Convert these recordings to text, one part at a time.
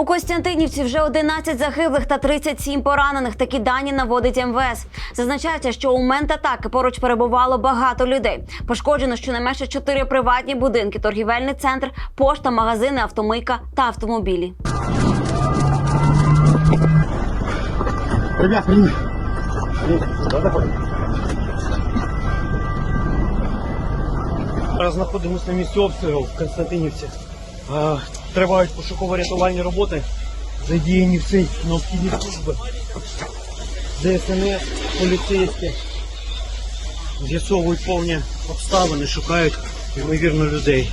У Костянтинівці вже 11 загиблих та 37 поранених. Такі дані наводить МВС. Зазначається, що у момент атаки поруч перебувало багато людей. Пошкоджено щонайменше 4 приватні будинки, торгівельний центр, пошта, магазини, автомийка та автомобілі. Ребят, привет. Зараз знаходимося на місці обстрілу в Константинівці. Тривають пошуково-рятувальні роботи. Задіяні всі необхідні служби. ДСНС, поліцейські. З'ясовують повні обставини, шукають ймовірно людей.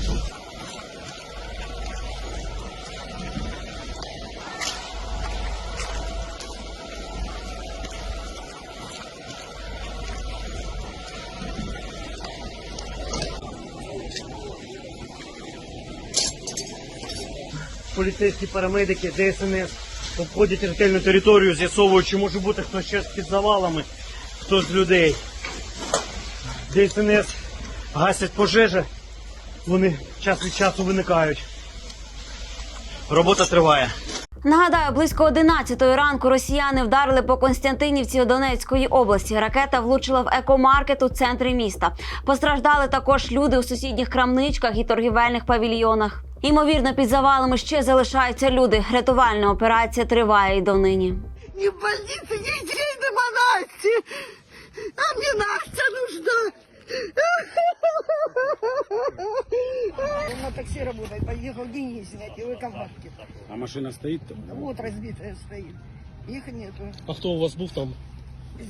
Поліцейські парамедики, ДСНС обходять ретельну територію, з'ясовують, чи може бути хтось ще під завалами, хто з людей. ДСНС гасять пожежі, вони час від часу виникають. Робота триває. Нагадаю, близько 11 ранку росіяни вдарили по Константинівці Донецької області. Ракета влучила в екомаркет у центрі міста. Постраждали також люди у сусідніх крамничках і торгівельних павільйонах. Ймовірно, під завалами ще залишаються люди. Рятувальна операція триває й донині. Не Он на такси работает, поехал деньги снять, и в эковарке. А машина стоит там? Вот разбитая стоит. Их нету. А хто у вас був там?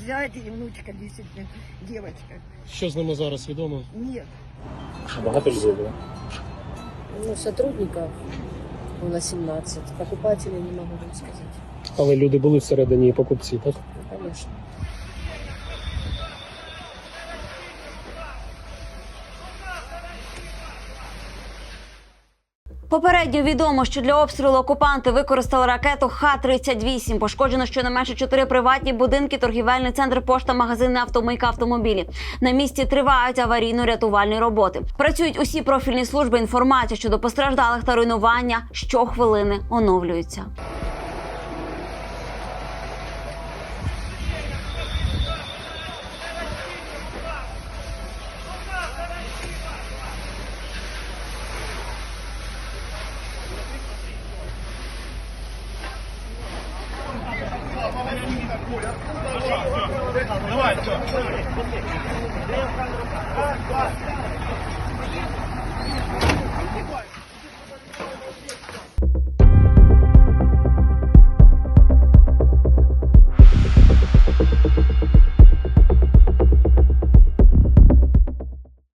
Зять и внучка, действительно, девочка. Що з ними зараз відомо? Нет. Багато людей було. Ну, сотрудников было 17. Покупателей не могу вам сказать. Але люди були всередині і покупці, так? Ну, конечно. Попередньо відомо, що для обстрілу окупанти використали ракету Х-38. Пошкоджено щонайменше чотири приватні будинки, торгівельний центр, пошта, магазини, автомийка, автомобілі. На місці тривають аварійно-рятувальні роботи. Працюють усі профільні служби. Інформація щодо постраждалих та руйнування щохвилини оновлюється. Давай, все. Давай, все.